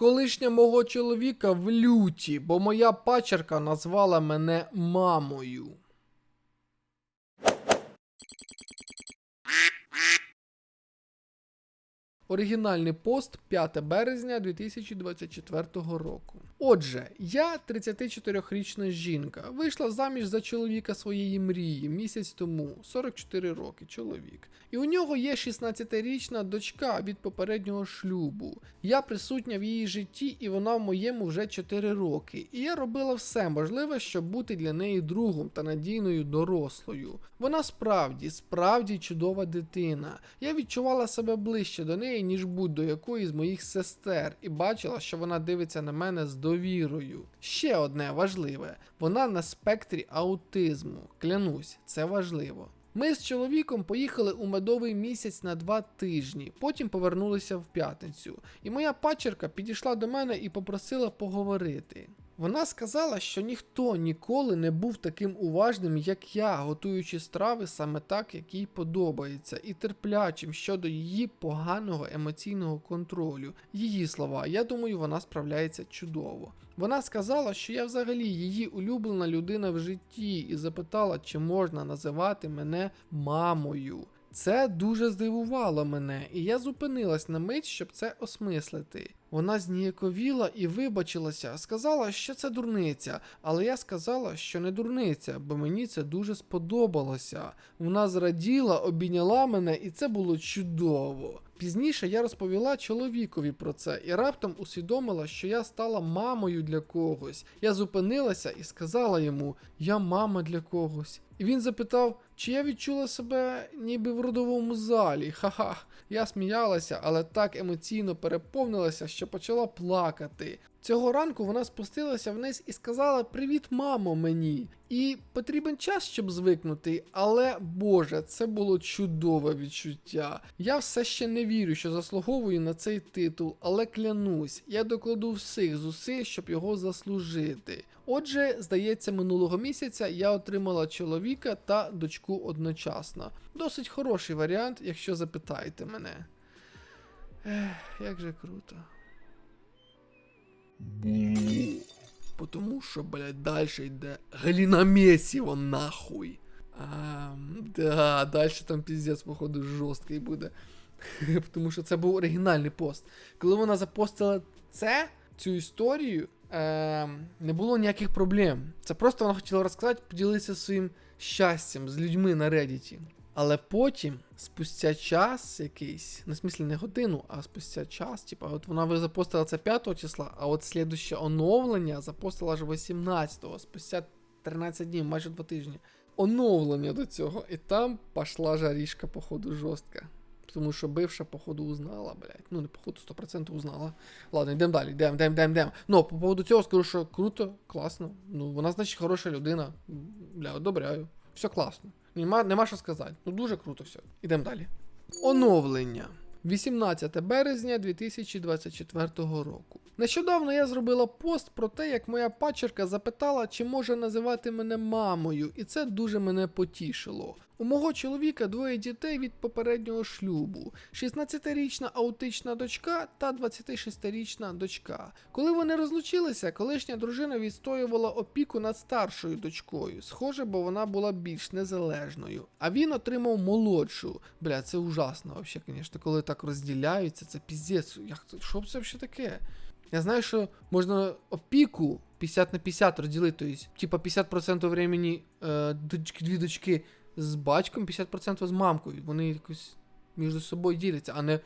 Колишня мого чоловіка в люті, бо моя пачерка назвала мене мамою. Оригінальний пост 5 березня 2024 року. Отже, я 34-річна жінка, вийшла заміж за чоловіка своєї мрії місяць тому, 44 роки, чоловік. І у нього є 16-річна дочка від попереднього шлюбу. Я присутня в її житті, і вона в моєму вже 4 роки. І я робила все можливе, щоб бути для неї другом та надійною дорослою. Вона справді, справді чудова дитина. Я відчувала себе ближче до неї, ніж будь-до якої з моїх сестер, і бачила, що вона дивиться на мене з довірою. Ще одне важливе: вона на спектрі аутизму. Клянусь, це важливо. Ми з чоловіком поїхали у медовий місяць на два тижні, потім повернулися в п'ятницю. І моя пачерка підійшла до мене і попросила поговорити. Вона сказала, що ніхто ніколи не був таким уважним, як я, готуючи страви саме так, як їй подобається, і терплячим щодо її поганого емоційного контролю. Її слова, я думаю, вона справляється чудово. Вона сказала, що я взагалі її улюблена людина в житті, і запитала, чи можна називати мене мамою. Це дуже здивувало мене, і я зупинилась на мить, щоб це осмислити. Вона зніяковіла і вибачилася, сказала, що це дурниця, але я сказала, що не дурниця, бо мені це дуже сподобалося. Вона зраділа, обійняла мене, і це було чудово. Пізніше я розповіла чоловікові про це і раптом усвідомила, що я стала мамою для когось. Я зупинилася і сказала йому: Я мама для когось. І він запитав, чи я відчула себе ніби в родовому залі. Ха-ха. Я сміялася, але так емоційно переповнилася, що почала плакати. Цього ранку вона спустилася вниз і сказала: Привіт, мамо, мені. І потрібен час, щоб звикнути, але Боже, це було чудове відчуття. Я все ще не вірю, що заслуговую на цей титул, але клянусь, я докладу всіх зусиль, щоб його заслужити. Отже, здається, минулого місяця я отримала чоловіка та дочку одночасно. Досить хороший варіант, якщо запитаєте мене. Ех, як же круто. Потому що, блядь, далі йде Галіна Месіва, нахуй. А, да, далі там піздець, походу, жорсткий буде. Тому що це був оригінальний пост. Коли вона запостила це, цю історію, е, не було ніяких проблем. Це просто вона хотіла розказати, поділитися своїм щастям з людьми на Reddit. Але потім, спустя час якийсь, не в смислі не годину, а спустя час, типа, от вона ви запостила це 5 числа, а от слідуще оновлення запостила аж 18-го, спустя 13 днів, майже 2 тижні. Оновлення до цього. І там пішла жарішка, походу, жорстка. Тому що бивша, походу, узнала, блядь. Ну, не походу, 100% узнала. Ладно, йдемо далі, йдемо, йдемо, йдемо, йдемо. Ну, по поводу цього скажу, що круто, класно. Ну, вона, значить, хороша людина. Бля, одобряю. Все класно. Нема, нема що сказати. Ну, дуже круто все. Ідемо далі. Оновлення. 18 березня 2024 року. Нещодавно я зробила пост про те, як моя пачерка запитала, чи може називати мене мамою, і це дуже мене потішило. У мого чоловіка двоє дітей від попереднього шлюбу: 16-річна аутична дочка та 26-річна дочка. Коли вони розлучилися, колишня дружина відстоювала опіку над старшою дочкою. Схоже, бо вона була більш незалежною. А він отримав молодшу. Бля, це ужасно, вообще, звісно, коли так розділяються, це піздець. Як? Що це взагалі таке? Я знаю, що можна опіку 50 на 50 розділити, тобто, типа 50% времени е, дві дочки з батьком, 50% з мамкою. Вони якось між собою діляться, а не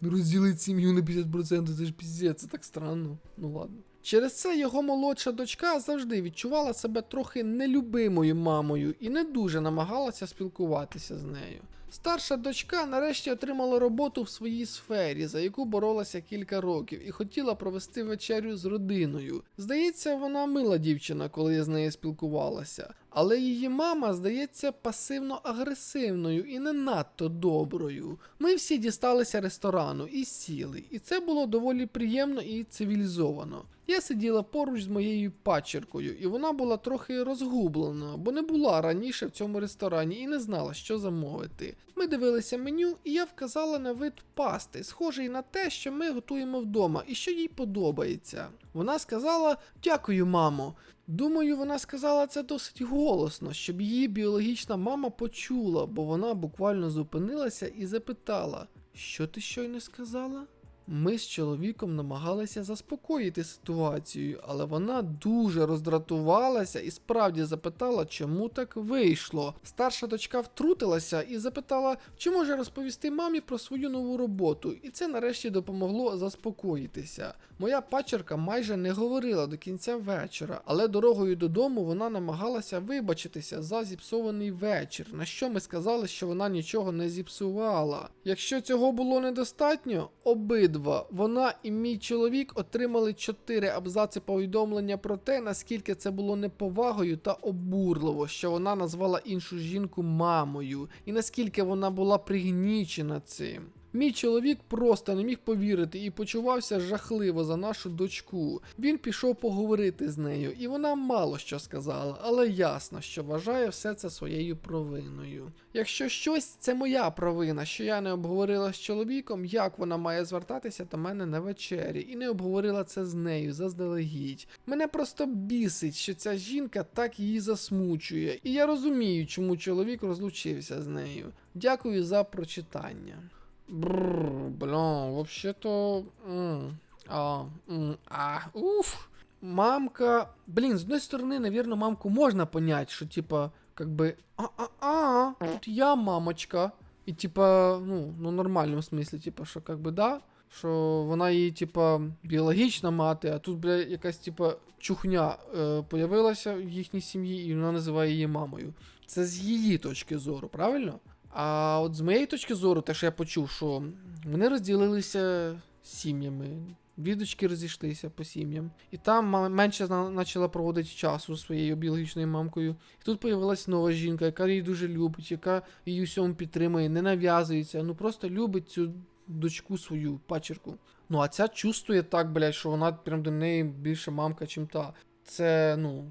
розділити сім'ю на 50%, це ж піздець, це так странно. Ну ладно. Через це його молодша дочка завжди відчувала себе трохи нелюбимою мамою і не дуже намагалася спілкуватися з нею. Старша дочка нарешті отримала роботу в своїй сфері, за яку боролася кілька років, і хотіла провести вечерю з родиною. Здається, вона мила дівчина, коли я з нею спілкувалася. Але її мама здається пасивно-агресивною і не надто доброю. Ми всі дісталися ресторану і сіли, і це було доволі приємно і цивілізовано. Я сиділа поруч з моєю пачеркою, і вона була трохи розгублена, бо не була раніше в цьому ресторані і не знала, що замовити. Ми дивилися меню, і я вказала на вид пасти, схожий на те, що ми готуємо вдома, і що їй подобається. Вона сказала: Дякую, мамо. Думаю, вона сказала це досить голосно, щоб її біологічна мама почула, бо вона буквально зупинилася і запитала: Що ти щойно сказала? Ми з чоловіком намагалися заспокоїти ситуацію, але вона дуже роздратувалася і справді запитала, чому так вийшло. Старша дочка втрутилася і запитала, чи може розповісти мамі про свою нову роботу, і це нарешті допомогло заспокоїтися. Моя пачерка майже не говорила до кінця вечора, але дорогою додому вона намагалася вибачитися за зіпсований вечір, на що ми сказали, що вона нічого не зіпсувала. Якщо цього було недостатньо, обидва вона і мій чоловік отримали чотири абзаци повідомлення про те, наскільки це було неповагою та обурливо, що вона назвала іншу жінку мамою, і наскільки вона була пригнічена цим. Мій чоловік просто не міг повірити і почувався жахливо за нашу дочку. Він пішов поговорити з нею, і вона мало що сказала, але ясно, що вважає все це своєю провиною. Якщо щось, це моя провина, що я не обговорила з чоловіком, як вона має звертатися до мене на вечері, і не обговорила це з нею заздалегідь. Мене просто бісить, що ця жінка так її засмучує, і я розумію, чому чоловік розлучився з нею. Дякую за прочитання. Бррр, бля, вообще-то... А, а, уф. Мамка... Блін, з одної сторони, навірно, мамку можна понять, що типа, как би, а-а-а, тут я мамочка. І типа, ну, ну нормальному смислі, типа, що как би, да, що вона її, типа, біологічна мати, а тут, бля, якась, типа, чухня е, появилася в їхній сім'ї, і вона називає її мамою. Це з її точки зору, правильно? А от з моєї точки зору, те, що я почув, що вони розділилися сім'ями, дві дочки розійшлися по сім'ям, і там менше почала проводити часу зі своєю біологічною мамкою. І тут появилась нова жінка, яка її дуже любить, яка її у всьому підтримує, не нав'язується, ну просто любить цю дочку свою пачерку. Ну а ця чувствує так, блядь, що вона прям до неї більше мамка, чим та. Це, ну.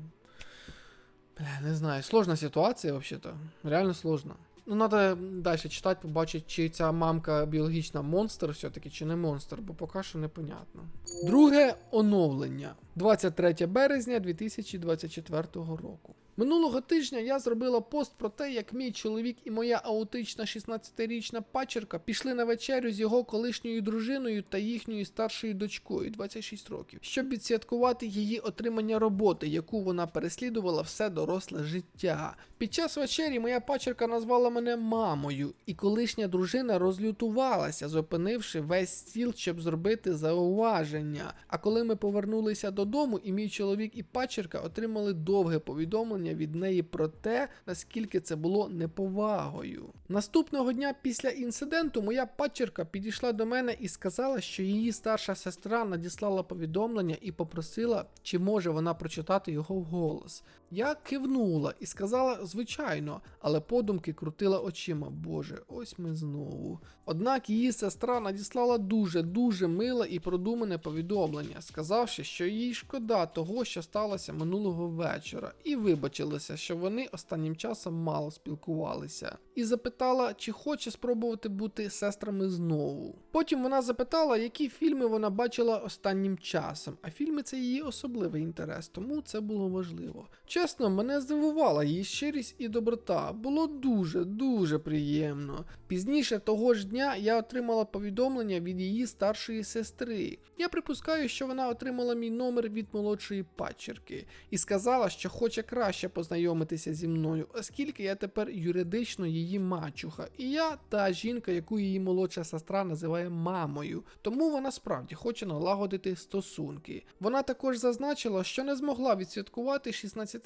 Бля, не знаю, сложна ситуація, взагалі-то. Реально сложна. Ну, треба далі читати, побачити, чи ця мамка біологічна монстр все-таки, чи не монстр, бо поки що непонятно. Друге оновлення. 23 березня 2024 року. Минулого тижня я зробила пост про те, як мій чоловік і моя аутична 16-річна пачерка пішли на вечерю з його колишньою дружиною та їхньою старшою дочкою 26 років, щоб відсвяткувати її отримання роботи, яку вона переслідувала все доросле життя. Під час вечері моя пачерка назвала мене мамою, і колишня дружина розлютувалася, зупинивши весь стіл, щоб зробити зауваження. А коли ми повернулися додому, і мій чоловік і пачерка отримали довге повідомлення від неї про те, наскільки це було неповагою. Наступного дня після інциденту моя пачерка підійшла до мене і сказала, що її старша сестра надіслала повідомлення і попросила, чи може вона прочитати його вголос. Я кивнула і сказала, звичайно, але подумки крутила очима. Боже, ось ми знову. Однак її сестра надіслала дуже дуже миле і продумане повідомлення, сказавши, що їй шкода того, що сталося минулого вечора, і вибачилася, що вони останнім часом мало спілкувалися, і запитала, чи хоче спробувати бути сестрами знову. Потім вона запитала, які фільми вона бачила останнім часом, а фільми це її особливий інтерес, тому це було важливо. Чесно, мене здивувала її щирість і доброта. Було дуже, дуже приємно. Пізніше того ж дня я отримала повідомлення від її старшої сестри. Я припускаю, що вона отримала мій номер від молодшої пачерки і сказала, що хоче краще познайомитися зі мною, оскільки я тепер юридично її мачуха, і я та жінка, яку її молодша сестра називає мамою. Тому вона справді хоче налагодити стосунки. Вона також зазначила, що не змогла відсвяткувати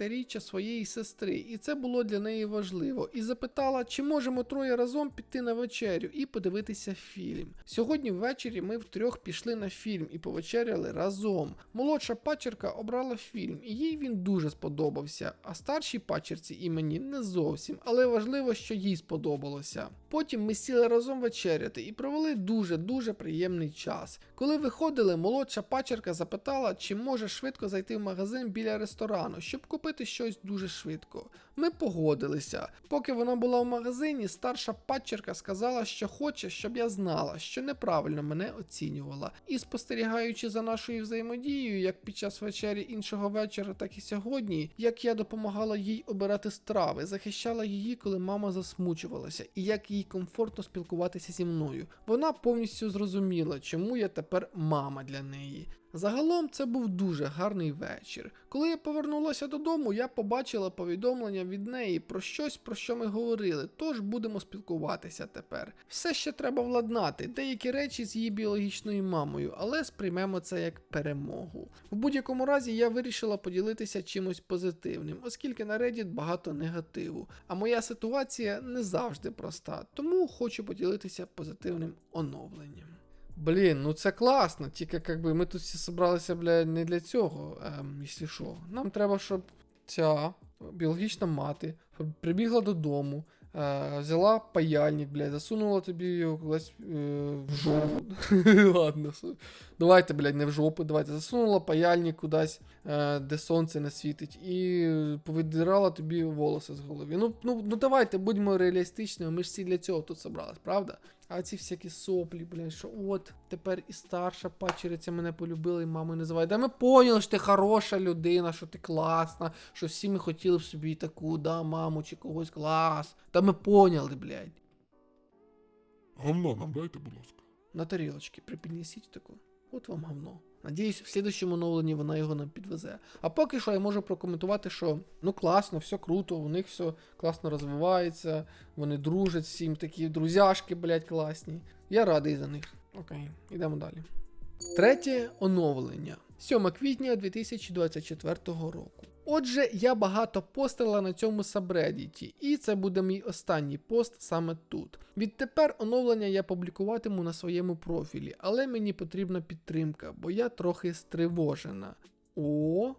16-річчя своєї сестри, і це було для неї важливо. І запитала, чи можемо троє разом піти на вечерю і подивитися фільм. Сьогодні ввечері ми втрьох пішли на фільм і повечеряли разом. Молодша пачерка обрала фільм, і їй він дуже сподобався. а старшій пачерці і мені не зовсім, але важливо, що їй сподобалося. Потім ми сіли разом вечеряти і провели дуже-дуже приємний час. Коли виходили, молодша пачерка запитала, чи може швидко зайти в магазин біля ресторану, щоб купити щось дуже швидко. Ми погодилися. Поки вона була в магазині, старша пачерка сказала, що хоче, щоб я знала, що неправильно мене оцінювала. І спостерігаючи за нашою взаємодією, як під час вечері іншого вечора, так і сьогодні, як я допомагала їй обирати страви, захищала її, коли мама засмучувалася, і як їй комфортно спілкуватися зі мною. Вона повністю зрозуміла, чому я тепер мама для неї. Загалом це був дуже гарний вечір. Коли я повернулася додому, я побачила повідомлення від неї про щось, про що ми говорили, тож будемо спілкуватися тепер. Все ще треба владнати, деякі речі з її біологічною мамою, але сприймемо це як перемогу. В будь-якому разі я вирішила поділитися чимось позитивним, оскільки на Reddit багато негативу, а моя ситуація не завжди проста, тому хочу поділитися позитивним оновленням. Блін, ну це класно, тільки как би ми тут всі зібралися, бля, не для цього, ем, якщо що. Нам треба, щоб ця біологічна мати прибігла додому, е, взяла паяльник, блядь, засунула тобі його кудись е, в жопу. Ладно, давайте, блядь, не в жопу, давайте. Засунула паяльник кудись, е, де сонце не світить, і повидирала тобі волоси з голови. Ну, ну, ну давайте, будьмо реалістичними, ми ж всі для цього тут зібрались, правда? А ці всякі соплі, блядь, що от тепер і старша пачериця мене полюбила, і мамою називає. Да ми поняли, що ти хороша людина, що ти класна, що всі ми хотіли б собі таку, да, маму чи когось клас. Та ми поняли, блядь. Говно нам дайте, будь ласка. На тарілочки припіднесіть таку. От вам говно. Надіюсь, в слідчому оновленні вона його нам підвезе. А поки що я можу прокоментувати, що ну класно, все круто, у них все класно розвивається, вони дружать всім такі друзяшки, блядь, класні. Я радий за них. Окей, йдемо далі. Третє оновлення. 7 квітня 2024 року. Отже, я багато постила на цьому сабредіті, і це буде мій останній пост саме тут. Відтепер оновлення я публікуватиму на своєму профілі, але мені потрібна підтримка, бо я трохи стривожена. О,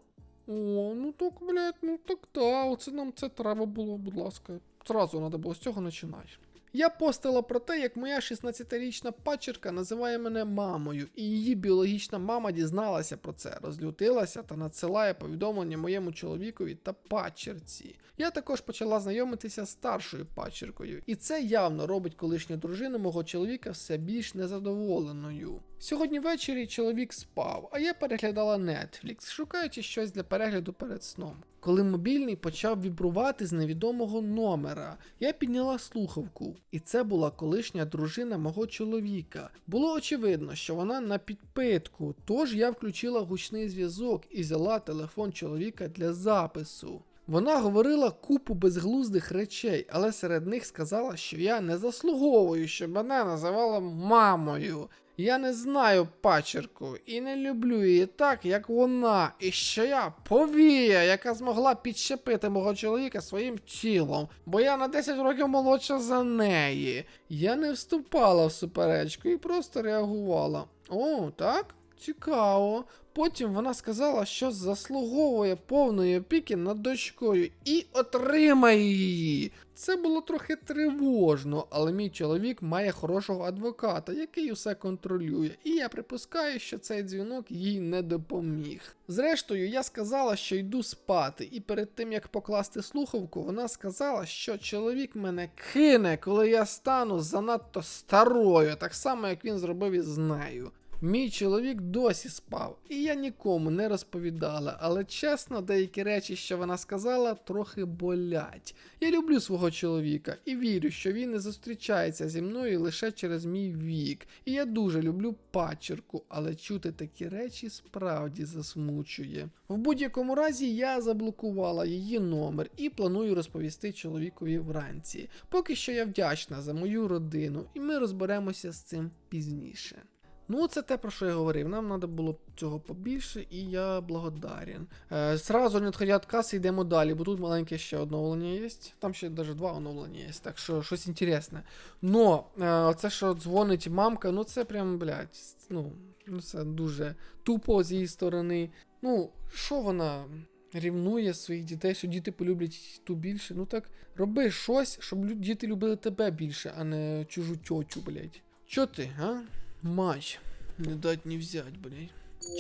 о, ну так, блядь, ну так та, оце нам це треба було, будь ласка. Зразу треба було з цього починати. Я постила про те, як моя 16-річна пачерка називає мене мамою, і її біологічна мама дізналася про це, розлютилася та надсилає повідомлення моєму чоловікові та пачерці. Я також почала знайомитися з старшою пачеркою, і це явно робить колишню дружину мого чоловіка все більш незадоволеною. Сьогодні ввечері чоловік спав, а я переглядала Netflix, шукаючи щось для перегляду перед сном. Коли мобільний почав вібрувати з невідомого номера, я підняла слухавку, і це була колишня дружина мого чоловіка. Було очевидно, що вона на підпитку, тож я включила гучний зв'язок і взяла телефон чоловіка для запису. Вона говорила купу безглуздих речей, але серед них сказала, що я не заслуговую, щоб мене називала мамою. Я не знаю пачерку і не люблю її так, як вона, і що я повія, яка змогла підщепити мого чоловіка своїм тілом, бо я на 10 років молодша за неї. Я не вступала в суперечку і просто реагувала. О, так? Цікаво. Потім вона сказала, що заслуговує повної опіки над дочкою і отримає її. Це було трохи тривожно, але мій чоловік має хорошого адвоката, який усе контролює, і я припускаю, що цей дзвінок їй не допоміг. Зрештою, я сказала, що йду спати, і перед тим як покласти слухавку, вона сказала, що чоловік мене кине, коли я стану занадто старою, так само як він зробив із нею. Мій чоловік досі спав, і я нікому не розповідала, але чесно, деякі речі, що вона сказала, трохи болять. Я люблю свого чоловіка і вірю, що він не зустрічається зі мною лише через мій вік. І я дуже люблю пачерку, але чути такі речі справді засмучує. В будь-якому разі я заблокувала її номер і планую розповісти чоловікові вранці. Поки що я вдячна за мою родину, і ми розберемося з цим пізніше. Ну, це те, про що я говорив. Нам треба було цього побільше, і я благодарен. Е, сразу не відходя від каси, йдемо далі, бо тут маленьке ще оновлення є. Там ще навіть два оновлення є, так що щось інтересне. Но е, це, що дзвонить мамка, ну це прям, блядь, ну, ну це дуже тупо з її сторони. Ну, що вона. рівнує своїх дітей, що діти полюблять ту більше. Ну так роби щось, щоб діти любили тебе більше, а не чужу тьотю, блядь. Чо ти, а? Мать, не дать не взять, блядь.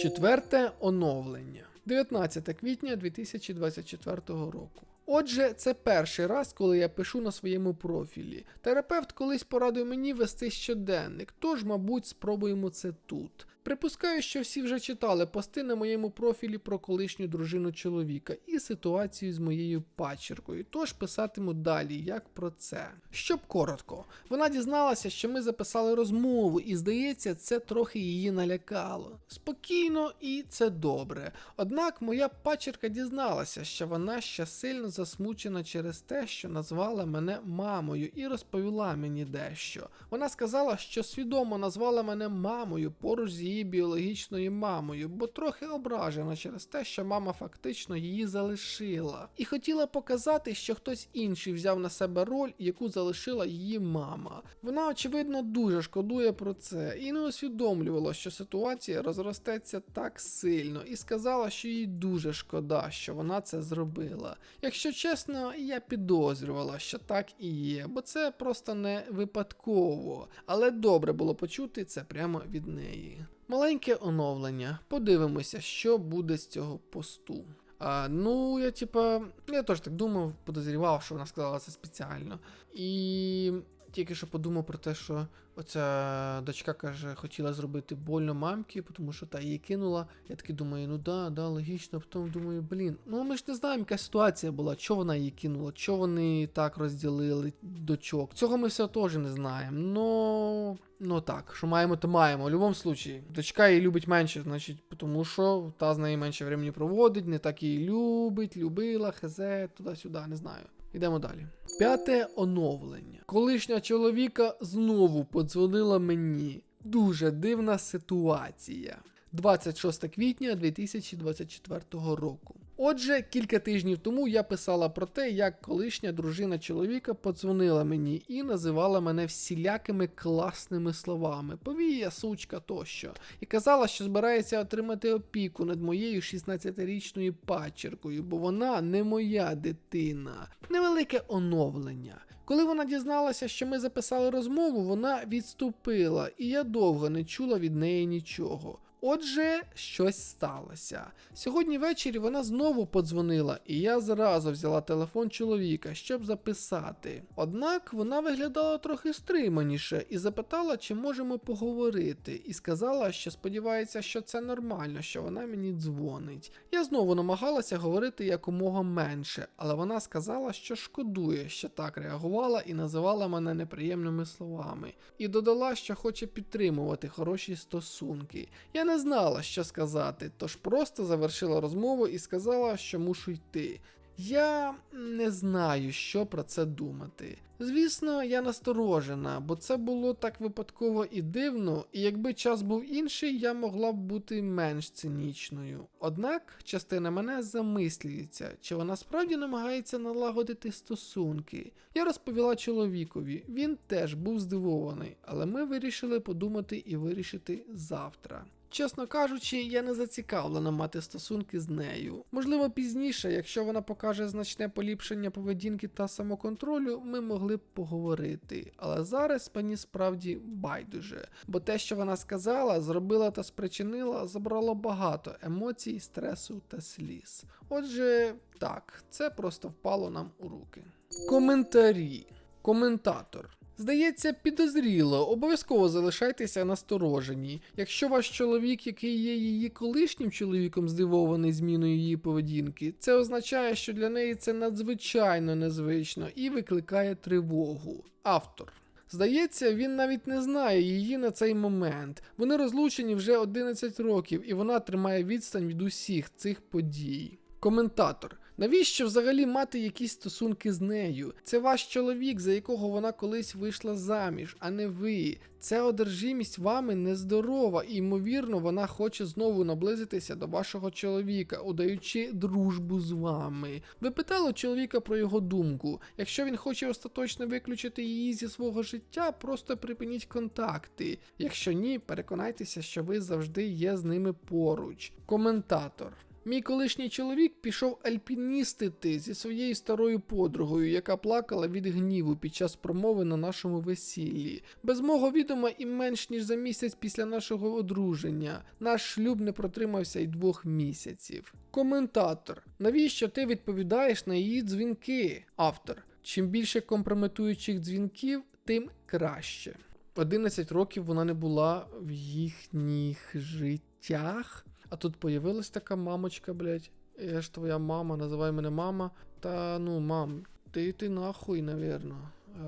Четверте оновлення. 19 квітня 2024 року. Отже, це перший раз, коли я пишу на своєму профілі. Терапевт колись порадив мені вести щоденник, тож, мабуть, спробуємо це тут. Припускаю, що всі вже читали пости на моєму профілі про колишню дружину чоловіка і ситуацію з моєю пачеркою, тож писатиму далі, як про це. Щоб коротко, вона дізналася, що ми записали розмову, і здається, це трохи її налякало. Спокійно і це добре. Однак моя пачерка дізналася, що вона ще сильно засмучена через те, що назвала мене мамою, і розповіла мені дещо. Вона сказала, що свідомо назвала мене мамою поруч з її біологічною мамою, бо трохи ображена через те, що мама фактично її залишила, і хотіла показати, що хтось інший взяв на себе роль, яку залишила її мама. Вона, очевидно, дуже шкодує про це і не усвідомлювала, що ситуація розростеться так сильно, і сказала, що їй дуже шкода, що вона це зробила. Якщо чесно, я підозрювала, що так і є, бо це просто не випадково, але добре було почути це прямо від неї. Маленьке оновлення. Подивимося, що буде з цього посту. А, ну, я типа. Я теж так думав, подозрівав, що вона сказала це спеціально. І тільки що подумав про те, що оця дочка каже, хотіла зробити больно мамки, тому що та її кинула. Я такий думаю, ну да, да, логічно. Потім думаю, блін, ну ми ж не знаємо, яка ситуація була, чого вона її кинула, чого вони так розділили дочок. Цього ми все теж не знаємо. Ну. Ну так, що маємо, то маємо. В будь-якому случаї. Дочка її любить менше, значить, тому що та з нею менше времени проводить, не так її любить, любила, хезе, туди-сюди, не знаю. Йдемо далі. П'яте оновлення. Колишня чоловіка знову подзвонила мені. Дуже дивна ситуація. 26 квітня 2024 року. Отже, кілька тижнів тому я писала про те, як колишня дружина чоловіка подзвонила мені і називала мене всілякими класними словами, повія, сучка тощо, і казала, що збирається отримати опіку над моєю 16-річною пачеркою, бо вона не моя дитина. Невелике оновлення. Коли вона дізналася, що ми записали розмову, вона відступила, і я довго не чула від неї нічого. Отже, щось сталося. Сьогодні ввечері вона знову подзвонила, і я зразу взяла телефон чоловіка, щоб записати. Однак вона виглядала трохи стриманіше і запитала, чи можемо поговорити, і сказала, що сподівається, що це нормально, що вона мені дзвонить. Я знову намагалася говорити якомога менше, але вона сказала, що шкодує, що так реагувала і називала мене неприємними словами, і додала, що хоче підтримувати хороші стосунки. Я не знала, що сказати, тож просто завершила розмову і сказала, що мушу йти. Я не знаю, що про це думати. Звісно, я насторожена, бо це було так випадково і дивно, і якби час був інший, я могла б бути менш цинічною. Однак частина мене замислюється, чи вона справді намагається налагодити стосунки. Я розповіла чоловікові, він теж був здивований, але ми вирішили подумати і вирішити завтра. Чесно кажучи, я не зацікавлена мати стосунки з нею. Можливо, пізніше, якщо вона покаже значне поліпшення поведінки та самоконтролю, ми могли б поговорити. Але зараз мені справді байдуже, бо те, що вона сказала, зробила та спричинила, забрало багато емоцій, стресу та сліз. Отже, так, це просто впало нам у руки. Коментарі. Коментатор. Здається, підозріло, обов'язково залишайтеся насторожені. Якщо ваш чоловік, який є її колишнім чоловіком, здивований зміною її поведінки, це означає, що для неї це надзвичайно незвично і викликає тривогу. Автор. Здається, він навіть не знає її на цей момент. Вони розлучені вже 11 років, і вона тримає відстань від усіх цих подій. Коментатор. Навіщо взагалі мати якісь стосунки з нею? Це ваш чоловік, за якого вона колись вийшла заміж, а не ви. Ця одержимість вами нездорова, і ймовірно, вона хоче знову наблизитися до вашого чоловіка, удаючи дружбу з вами. Ви питали чоловіка про його думку. Якщо він хоче остаточно виключити її зі свого життя, просто припиніть контакти. Якщо ні, переконайтеся, що ви завжди є з ними поруч. Коментатор. Мій колишній чоловік пішов альпіністити зі своєю старою подругою, яка плакала від гніву під час промови на нашому весіллі. Без мого відома і менш ніж за місяць після нашого одруження. Наш шлюб не протримався й двох місяців. Коментатор: навіщо ти відповідаєш на її дзвінки? Автор: чим більше компрометуючих дзвінків, тим краще. 11 років вона не була в їхніх життях. А тут появилась така мамочка, блядь. Я ж твоя мама, називай мене мама. Та ну, мам, ти ти нахуй, навірно.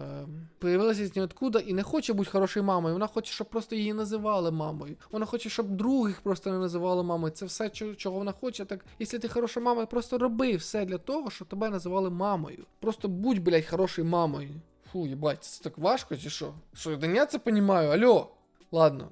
Ем, появилася з ніоткуда і не хоче бути хорошою мамою. Вона хоче, щоб просто її називали мамою. Вона хоче, щоб других просто не називали мамою. Це все, чого, вона хоче. Так, якщо ти хороша мама, просто роби все для того, щоб тебе називали мамою. Просто будь, блядь, хорошою мамою. Фу, їбать, це так важко чи що? Що, я це понімаю, алло. Ладно.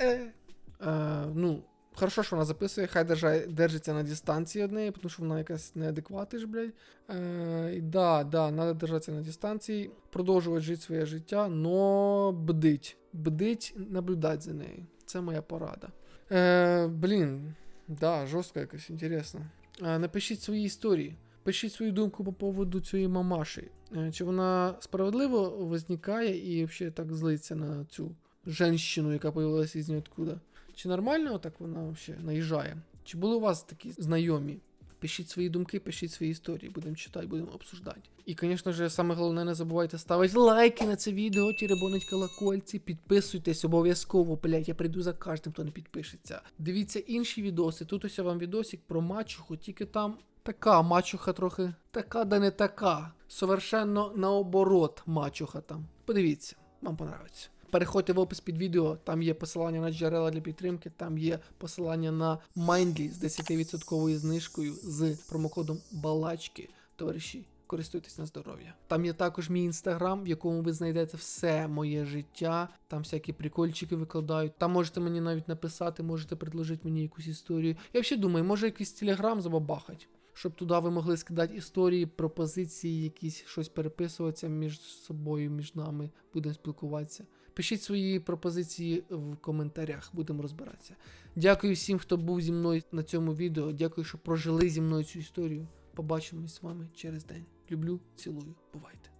Е. Е, ну, хорошо, що вона записує, хай держиться на дистанції неї, тому що вона якась неадекватна ж, блядь. Е, і да, да, треба держатися на дистанції, продовжувати жити своє життя, но бдить. Бдить, наблюдати за нею. Це моя порада. Е, блін, да, жорстко якось, інтересно. Е, напишіть свої історії. Пишіть свою думку по поводу цієї мамаші. Е, Чи вона справедливо возникає і взагалі так злиться на цю женщину, яка появилася із ніоткуда? Чи нормально так вона взагалі наїжджає? Чи були у вас такі знайомі? Пишіть свої думки, пишіть свої історії, будемо читати, будемо обсуждати. І, звісно ж, саме головне, не забувайте ставити лайки на це відео, тіребонить колокольці, підписуйтесь обов'язково, блять, я прийду за кожним, хто не підпишеться. Дивіться інші відоси. Тут ось вам відосик про мачуху, тільки там така мачуха трохи така, да не така. Совершенно наоборот мачуха там. Подивіться, вам понравиться. Переходьте в опис під відео, там є посилання на джерела для підтримки, там є посилання на Mindly з 10% знижкою з промокодом балачки. Товариші, користуйтесь на здоров'я. Там є також мій інстаграм, в якому ви знайдете все моє життя. Там всякі прикольчики викладають. Там можете мені навіть написати, можете предложити мені якусь історію. Я взагалі думаю, може якийсь телеграм забабахать. Щоб туди ви могли скидати історії, пропозиції, якісь щось переписуватися між собою, між нами, будемо спілкуватися. Пишіть свої пропозиції в коментарях, будемо розбиратися. Дякую всім, хто був зі мною на цьому відео. Дякую, що прожили зі мною цю історію. Побачимось з вами через день. Люблю, цілую, бувайте.